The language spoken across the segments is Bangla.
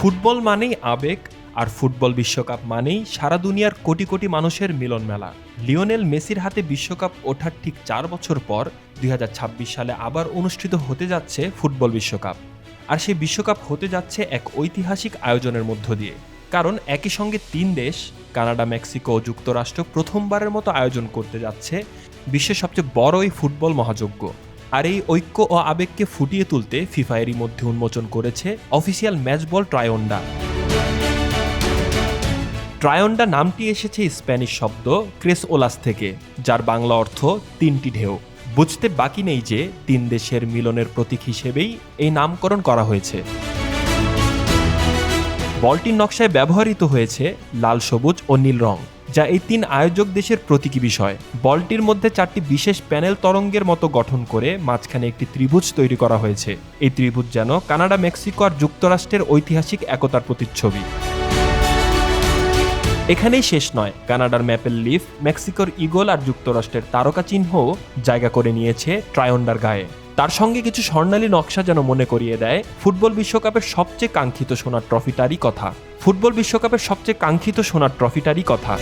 ফুটবল মানেই আবেগ আর ফুটবল বিশ্বকাপ মানেই সারা দুনিয়ার কোটি কোটি মানুষের মিলন মেলা লিওনেল মেসির হাতে বিশ্বকাপ ওঠার ঠিক চার বছর পর দুই হাজার ছাব্বিশ সালে আবার অনুষ্ঠিত হতে যাচ্ছে ফুটবল বিশ্বকাপ। আর সেই বিশ্বকাপ হতে যাচ্ছে এক ঐতিহাসিক আয়োজনের মধ্য দিয়ে। কারণ একই সঙ্গে তিন দেশ, কানাডা, মেক্সিকো ও যুক্তরাষ্ট্র প্রথমবারের মতো আয়োজন করতে যাচ্ছে বিশ্বের সবচেয়ে বড় এই ফুটবল মহাযজ্ঞ। আর এই ঐক্য ও আবেগকে ফুটিয়ে তুলতে ফিফা এরই মধ্যে উন্মোচন করেছে অফিসিয়াল ম্যাচ বল ট্রায়ন্ডা। ট্রায়ন্ডা নামটি এসেছে স্প্যানিশ শব্দ ক্রেস ওলাস থেকে, যার বাংলা অর্থ তিনটি ঢেউ। বুঝতে বাকি নেই যে তিন দেশের মিলনের প্রতীক হিসেবেই এই নামকরণ করা হয়েছে। বলটির নকশায় ব্যবহৃত হয়েছে লাল সবুজ ও নীল রং। যা এই তিন আয়োজক দেশের প্রতীকী বিষয়। বলটির মধ্যে চারটি বিশেষ প্যানেল তরঙ্গের মতো গঠন করে মাঝখানে একটি ত্রিভুজ তৈরি করা হয়েছে। এই ত্রিভুজ যেন কানাডা, মেক্সিকো আর যুক্তরাষ্ট্রের ঐতিহাসিক একতার প্রতিচ্ছবি। এখানেই শেষ নয়। কানাডার ম্যাপেল লিফ, মেক্সিকোর ইগল আর যুক্তরাষ্ট্রের তারকা চিহ্নও জায়গা করে নিয়েছে ট্রায়ন্ডার গায়ে। তার সঙ্গে কিছু স্বর্ণালী নকশা যেন মনে করিয়ে দেয়, ফুটবল বিশ্বকাপের সবচেয়ে কাঙ্ক্ষিত সোনার ট্রফিটারই কথা। ফুটবল বিশ্বকাপের সবচেয়ে কাঙ্ক্ষিত সোনার ট্রফিটারই কথা।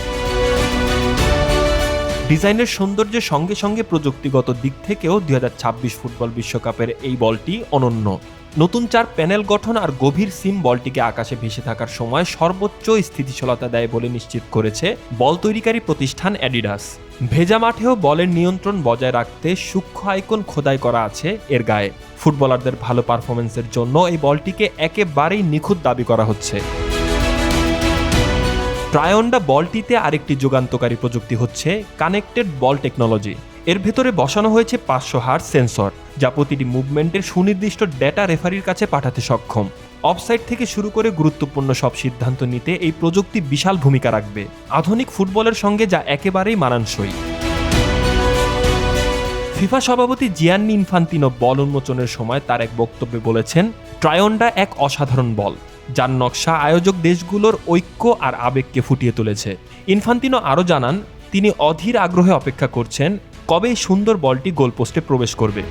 ডিজাইনের সৌন্দর্যের সঙ্গে সঙ্গে প্রযুক্তিগত দিক থেকেও দুই হাজার ছাব্বিশ ফুটবল বিশ্বকাপের এই বলটি অনন্য। নতুন চার প্যানেল গঠন আর গভীর সিম বলটিকে আকাশে ভেসে থাকার সময় সর্বোচ্চ স্থিতিশীলতা দেয় বলে নিশ্চিত করেছে বল তৈরিকারী প্রতিষ্ঠান অ্যাডিডাস। ভেজা মাঠেও বলের নিয়ন্ত্রণ বজায় রাখতে সূক্ষ্ম আইকন খোদাই করা আছে এর গায়ে। ফুটবলারদের ভালো পারফরমেন্সের জন্য এই বলটিকে একেবারেই নিখুঁত দাবি করা হচ্ছে। ট্রায়ন্ডা বলটিতে আরেকটি যুগান্তকারী প্রযুক্তি হচ্ছে কানেক্টেড বল টেকনোলজি। এর ভেতরে বসানো হয়েছে পাঁচশো হার সেন্সর, যা প্রতিটি মুভমেন্টের সুনির্দিষ্ট ডেটা রেফারির কাছে পাঠাতে সক্ষম। অফসাইড থেকে শুরু করে গুরুত্বপূর্ণ সব সিদ্ধান্ত নিতে এই প্রযুক্তি বিশাল ভূমিকা রাখবে। আধুনিক ফুটবলের সঙ্গে যা একেবারেই মানানসই। ফিফা সভাপতি জিয়ান্নি ইনফান্তিনো বল উন্মোচনের সময় তার এক বক্তব্যে বলেছেন, ট্রায়ন্ডা এক অসাধারণ বল। যার নকশা আয়োজক দেশগুলোর ঐক্য আর আবেগকে ফুটিয়ে তুলেছে। ইনফান্তিনো আরও জানান, তিনি অধীর আগ্রহে অপেক্ষা করছেন কবে এই সুন্দর বলটি গোলপোস্টে প্রবেশ করবে।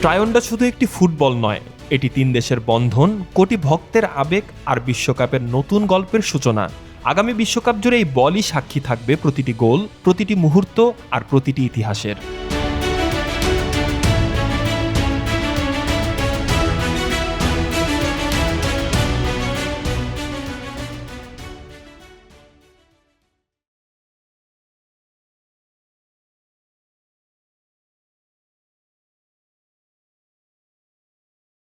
ট্রায়ন্ডা শুধু একটি ফুটবল নয়, এটি তিন দেশের বন্ধন, কোটি ভক্তের আবেগ আর বিশ্বকাপের নতুন গল্পের সূচনা। আগামী বিশ্বকাপ জুড়ে এই বলই সাক্ষী থাকবে প্রতিটি গোল, প্রতিটি মুহূর্ত আর প্রতিটি ইতিহাসের।